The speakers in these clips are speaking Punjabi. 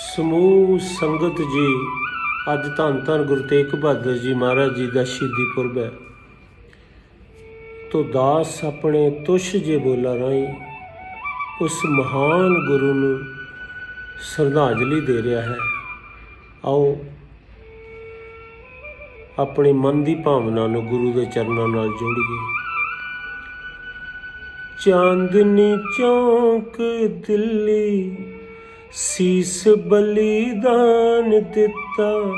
ਸਮੂਹ ਸੰਗਤ ਜੀ, ਅੱਜ ਧੰਨ ਧੰਨ ਗੁਰੂ ਤੇਗ ਬਹਾਦਰ ਜੀ ਮਹਾਰਾਜ ਜੀ ਦਾ ਸ਼ਹੀਦੀ ਪੁਰਬ ਹੈ। ਤੋ ਦਾਸ ਆਪਣੇ ਤੁਸ਼ ਜੇ ਬੋਲਾ ਰਾਹੀਂ ਉਸ ਮਹਾਨ ਗੁਰੂ ਨੂੰ ਸ਼ਰਧਾਂਜਲੀ ਦੇ ਰਿਹਾ ਹੈ। ਆਓ ਆਪਣੇ ਮਨ ਦੀ ਭਾਵਨਾ ਨੂੰ ਗੁਰੂ ਦੇ ਚਰਨਾਂ ਨਾਲ ਜੋੜੀਏ। ਚਾਂਦਨੀ ਚੌਂਕ ਦਿੱਲੀ ਸੀਸ ਬਲੀਦਾਨ ਦਿੱਤਾ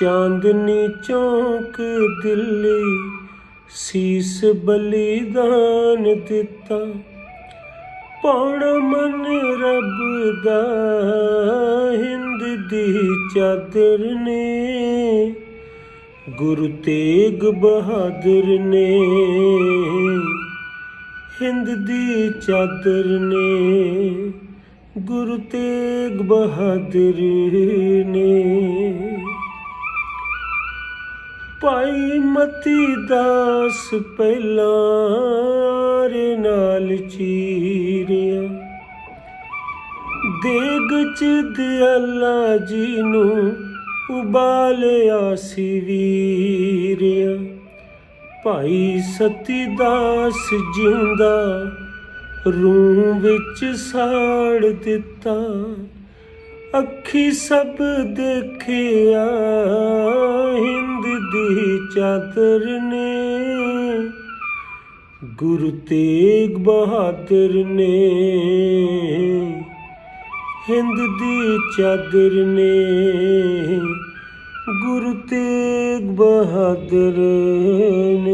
ਚਾਂਦਨੀ ਚੌਂਕ ਦਿੱਲੀ, ਸੀਸ ਬਲੀਦਾਨ ਦਿੱਤਾ। ਪੌਣ ਮਨ ਰੱਬ ਦਾ, ਹਿੰਦ ਦੀ ਚਾਦਰ ਨੇ, ਗੁਰੂ ਤੇਗ ਬਹਾਦਰ ਨੇ, ਹਿੰਦ ਦੀ ਚਾਦਰ ਨੇ। ਗੁਰੂ ਤੇਗ ਬਹਾਦਰ ਨੇ ਭਾਈ ਮਤੀ ਦਾਸ ਪਹਿਲਾਂ ਰੇ ਨਾਲ ਚੀਰਿਆ। ਦੇਗ ਚ ਦਿਆਲਾ ਜੀ ਨੂੰ ਉਬਾਲਿਆ ਸੀ ਵੀਰਿਆ। ਭਾਈ ਸਤੀ ਦਾਸ ਜਿਉਂਦਾ ਰੂਹ ਵਿੱਚ ਸਾੜ ਦਿੱਤਾ, ਅੱਖੀ ਸਭ ਦੇਖਿਆ, ਹਿੰਦ ਦੀ ਚਾਦਰ ਨੇ। ਗੁਰੂ ਤੇਗ ਬਹਾਦਰ ਨੇ, ਹਿੰਦ ਦੀ ਚਾਦਰ ਨੇ। ਗੁਰੂ ਤੇਗ ਬਹਾਦਰ ਨੇ।